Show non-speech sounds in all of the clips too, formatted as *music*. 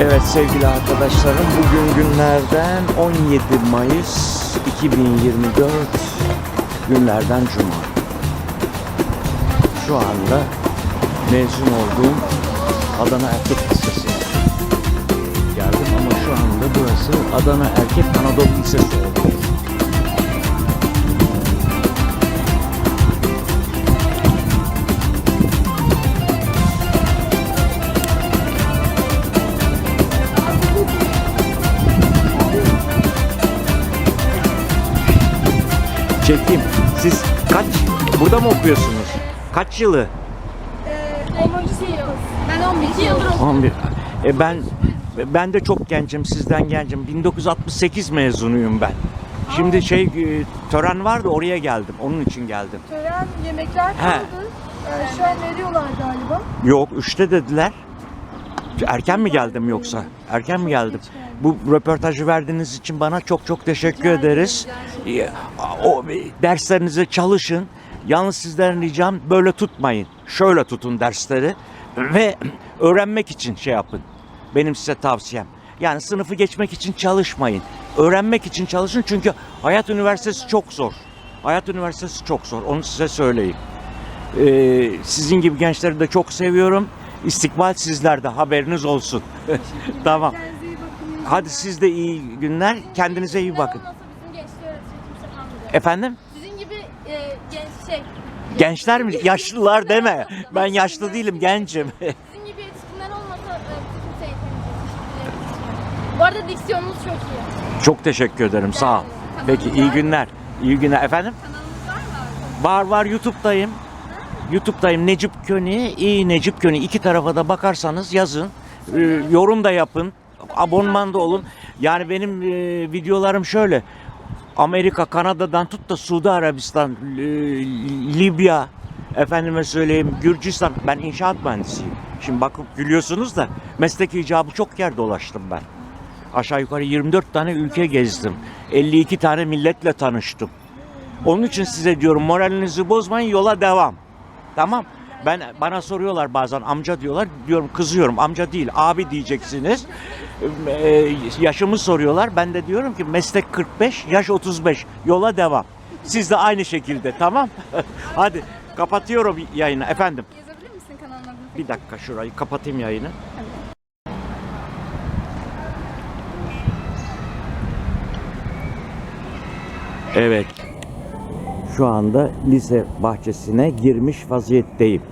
Evet sevgili arkadaşlarım bugün günlerden 17 Mayıs 2024 günlerden Cuma. Şu anda mezun olduğum Adana Erkek Lisesi geldim ama şu anda burası Adana Erkek Anadolu Lisesi oldu. Burada mı okuyorsunuz? Kaç yılı? 10. sınıf. Ben 11 yıldır 11. E ben ben de çok gencim, sizden gencim. 1968 mezunuyum ben. Şimdi şey e, tören vardı oraya geldim. Onun için geldim. Tören yemekler He. kaldı. Ee, şu an veriyorlar galiba. Yok üçte dediler. Erken mi geldim yoksa? Erken mi geldim? Bu röportajı verdiğiniz için bana çok çok teşekkür ederiz. E, O derslerinize çalışın. Yalnız sizden ricam böyle tutmayın. Şöyle tutun dersleri ve öğrenmek için şey yapın. Benim size tavsiyem. Yani sınıfı geçmek için çalışmayın. Öğrenmek için çalışın çünkü Hayat Üniversitesi çok zor. Hayat Üniversitesi çok zor. Onu size söyleyeyim. Ee, sizin gibi gençleri de çok seviyorum. İstikbal sizlerde haberiniz olsun. *laughs* tamam. Hadi siz de iyi günler. Kendinize iyi bakın. Kalmayacak. Efendim? Sizin gibi e, genç şey, Gençler mi? Yaşlılar deme. Ben yaşlı değilim, gencim. sizin gibi yetişkinler olmasa e, kimse eğitemeyecek. Bu arada diksiyonunuz çok iyi. Çok teşekkür ederim. Sağ ol. Peki iyi günler. İyi günler. Efendim? Var var YouTube'dayım. YouTube'dayım. Necip Köni, iyi Necip Köni. İki tarafa da bakarsanız yazın. Ee, yorum da yapın. Abonman da olun. Yani benim e, videolarım şöyle. Amerika, Kanada'dan tut da Suudi Arabistan, e, Libya, efendime söyleyeyim Gürcistan. Ben inşaat mühendisiyim. Şimdi bakıp gülüyorsunuz da meslek icabı çok yer dolaştım ben. Aşağı yukarı 24 tane ülke gezdim. 52 tane milletle tanıştım. Onun için size diyorum moralinizi bozmayın yola devam. Tamam. Ben bana soruyorlar bazen amca diyorlar. Diyorum kızıyorum. Amca değil, abi diyeceksiniz. Ee, yaşımı soruyorlar. Ben de diyorum ki meslek 45, yaş 35. Yola devam. Siz de aynı şekilde tamam? *laughs* Hadi kapatıyorum yayını efendim. Yazabilir misin kanalın adını? Bir dakika şurayı kapatayım yayını. Evet. Şu anda lise bahçesine girmiş vaziyetteyim.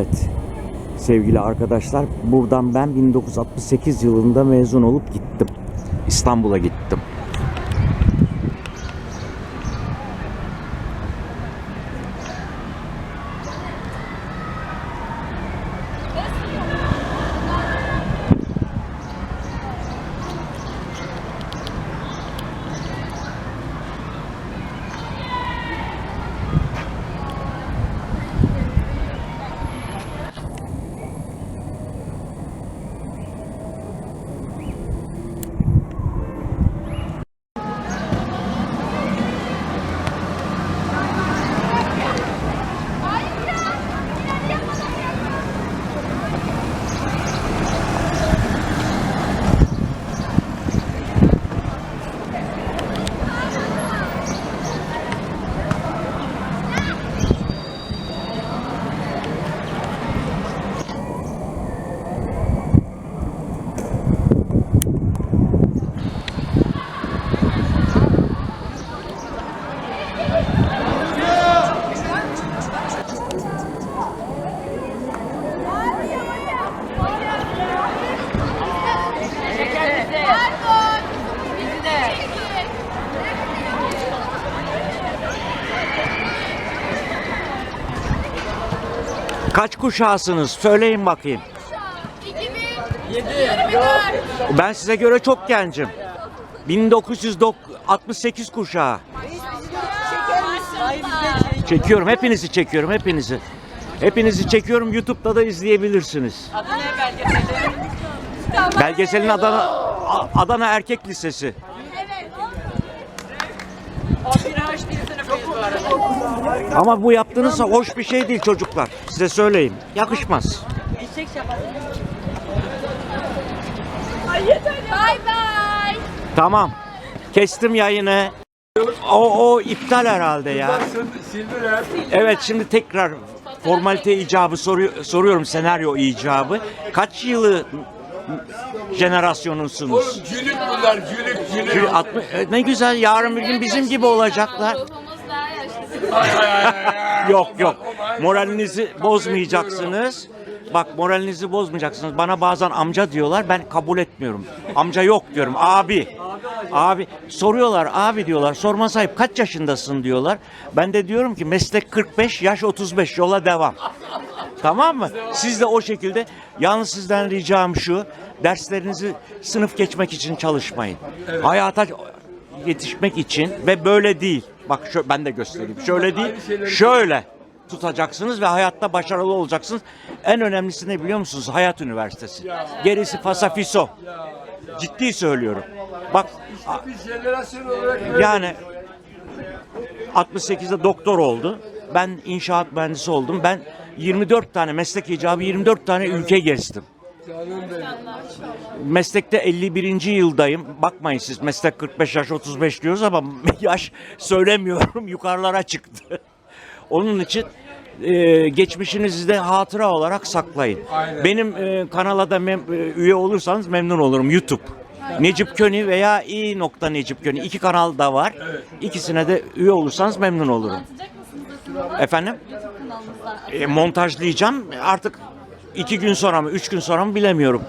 Evet. Sevgili arkadaşlar, buradan ben 1968 yılında mezun olup gittim. İstanbul'a gittim. Kaç kuşağısınız? Söyleyin bakayım. 2024. Ben size göre çok gencim. 1968 kuşağı. Çekiyorum. Hepinizi çekiyorum. Hepinizi. Hepinizi çekiyorum. YouTube'da da izleyebilirsiniz. Adı ne belgeselin? Belgeselin Adana Adana Erkek Lisesi. O bir H bir sınıfıyız bu arada. Ama bu yaptığınız hoş bir şey değil çocuklar. Size söyleyeyim. Yakışmaz. Bay bay. Tamam. Kestim yayını. O, o iptal herhalde ya. Evet şimdi tekrar formalite icabı soruyor, soruyorum senaryo icabı. Kaç yılı jenerasyonunuz? Cülük bunlar, cülük, cülük. Çünkü altmış- e, Ne güzel yarın bir gün bizim gibi olacaklar. Ruhumuz daha yaşlı. Ay, ay, ay, ay. *laughs* Yok yok. Moralinizi bozmayacaksınız. Bak moralinizi bozmayacaksınız. Bana bazen amca diyorlar. Ben kabul etmiyorum. Amca yok diyorum. Abi. Abi soruyorlar abi diyorlar. Sorma sahip kaç yaşındasın diyorlar. Ben de diyorum ki meslek 45 yaş 35 yola devam. Tamam mı? Siz de o şekilde yalnız sizden ricam şu. Derslerinizi sınıf geçmek için çalışmayın. Hayata yetişmek için ve böyle değil. Bak şö- ben de göstereyim. Şöyle değil. Şöyle tutacaksınız ve hayatta başarılı olacaksınız. En önemlisi ne biliyor musunuz? Hayat Üniversitesi. Gerisi fasafiso. Ciddi söylüyorum. Bak yani 68'de doktor oldu. Ben inşaat mühendisi oldum. Ben 24 tane meslek icabı 24 tane ülke gezdim. Canım benim. Meslekte 51. yıldayım. Bakmayın siz meslek 45 yaş 35 diyoruz ama *laughs* yaş söylemiyorum yukarılara çıktı. *laughs* Onun için e, geçmişinizi de hatıra olarak saklayın. Aynen. Benim e, kanala da mem- e, üye olursanız memnun olurum YouTube. Necip Köni veya i nokta Necip Köni iki kanal da var. İkisine de üye olursanız memnun olurum. Mısınız? Efendim? YouTube. E, montajlayacağım. Artık iki gün sonra mı, üç gün sonra mı bilemiyorum.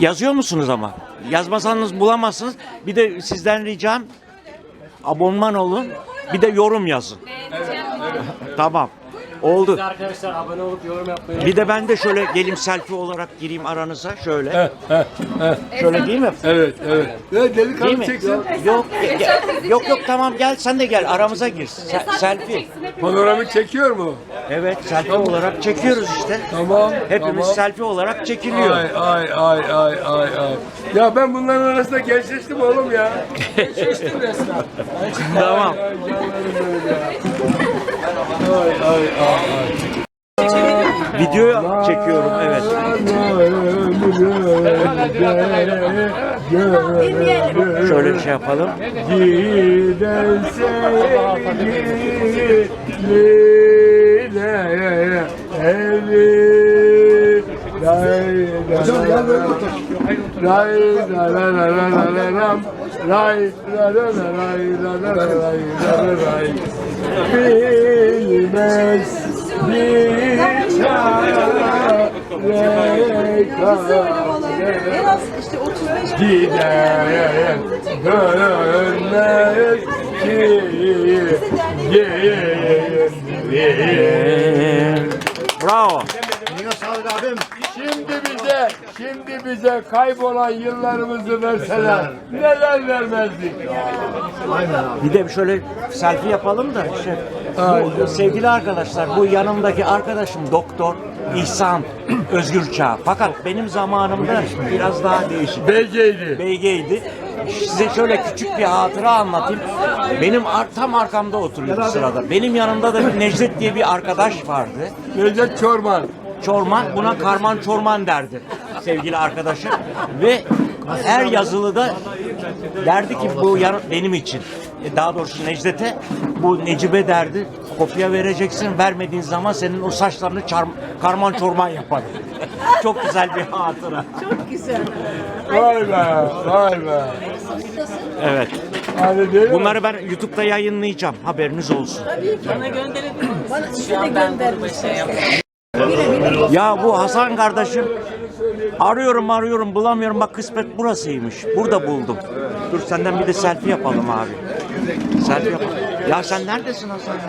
Yazıyor musunuz ama? Yazmasanız bulamazsınız. Bir de sizden ricam abonman olun. Bir de yorum yazın. Tamam. Oldu. Arkadaşlar abone olup yorum yapmayı Bir de ben de şöyle gelim selfie olarak gireyim aranıza şöyle. Şöyle değil mi? Evet, evet. Ya Değil delikanlı mi? çeksin. Yok, yok yok tamam gel sen de gel aramıza gir. Se- selfie. Panoramik çekiyor mu? Evet selfie olarak çekiyoruz işte. Tamam. Hepimiz tamam. selfie olarak çekiliyor. Ay ay ay ay ay ay. Ya ben bunların arasında gençleştim oğlum ya. *laughs* Gençleştim resmen. Tamam. Ay canlarım benim ya. Ay ay ay. Video çekiyorum evet. Şöyle bir şey yapalım. Giden sevgiline evi Hocam gel böyle otur. Ray la la la la la la ram. Ray la la la ray la la la ray la la ray. Bilmez bir çare 35 Gider dönmez ki geri. Bravo. Şimdi bize, şimdi bize kaybolan yıllarımızı verseler neler vermezdik. Bir de şöyle selfie yapalım da. Şey, bu, sevgili arkadaşlar bu yanımdaki arkadaşım doktor İhsan Özgürçağ. Fakat benim zamanımda biraz daha değişik. BG'ydi. BG'ydi. Size şöyle küçük bir hatıra anlatayım. Benim ar- tam arkamda oturuyordu sırada. Benim yanımda da bir Necdet diye bir arkadaş vardı. Necdet Çorman. Çorman buna karman çorman derdi sevgili arkadaşım ve her yazılıda derdi ki bu benim için daha doğrusu Necdet'e bu Necibe derdi kopya vereceksin vermediğin zaman senin o saçlarını çar- karman çorman yapar. *laughs* Çok güzel bir hatıra. Vay be, vay be. Evet. Değil mi? Bunları ben YouTube'da yayınlayacağım. Haberiniz olsun. bana size de. Ya bu Hasan kardeşim arıyorum arıyorum bulamıyorum bak kısmet burasıymış. Burada buldum. Dur senden bir de selfie yapalım abi. Selfie yapalım. Ya sen neredesin Hasan ya?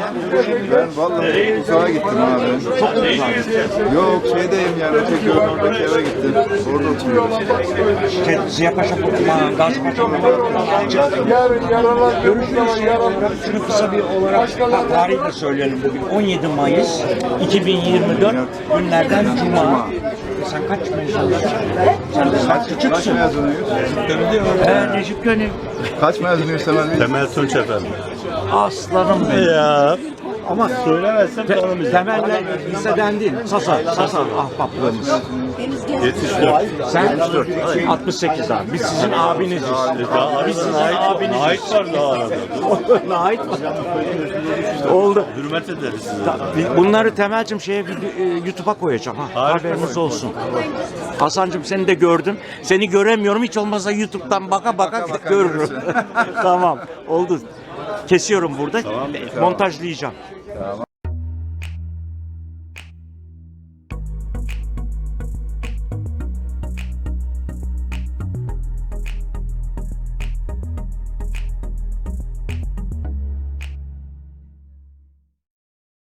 Ben vallahi uzağa gittim abi. Çok uzak. Yok şeydeyim yani öteki oradaki eve gittim. Orada oturuyorum. İşte Ziya Paşa Kurtulma, Gazi Paşa yaralandığımız Görüşürüz şey şunu kısa bir olarak tarihi de söyleyelim bugün. 17 Mayıs 2024 günlerden Cuma. Sen kaç mezun? Sen Kaç küçüksün. mezunuyuz? Ee, Necip Gönül. Kaç mezunuyuz Temel Bey? Temel Tunç efendim. Aslanım benim. Ya Ama Söylemezsem tanımayacağım. temelle liseden değil. Sasa, Sasa ahbaplığımız. 74. Sen 68 abi. Biz sizin abiniziz. Biz sizin abiniziz. Ait var daha arada. *laughs* Ait Oldu. Hürmet ederiz size. Ta- Bunları Temel'cim şeye e, YouTube'a koyacağım ha. Harika. Haberiniz olsun. Hasan'cım seni de gördüm. Seni göremiyorum. Hiç olmazsa YouTube'dan baka baka görürüm. *laughs* tamam. Oldu. Kesiyorum burada. Montajlayacağım. Tamam.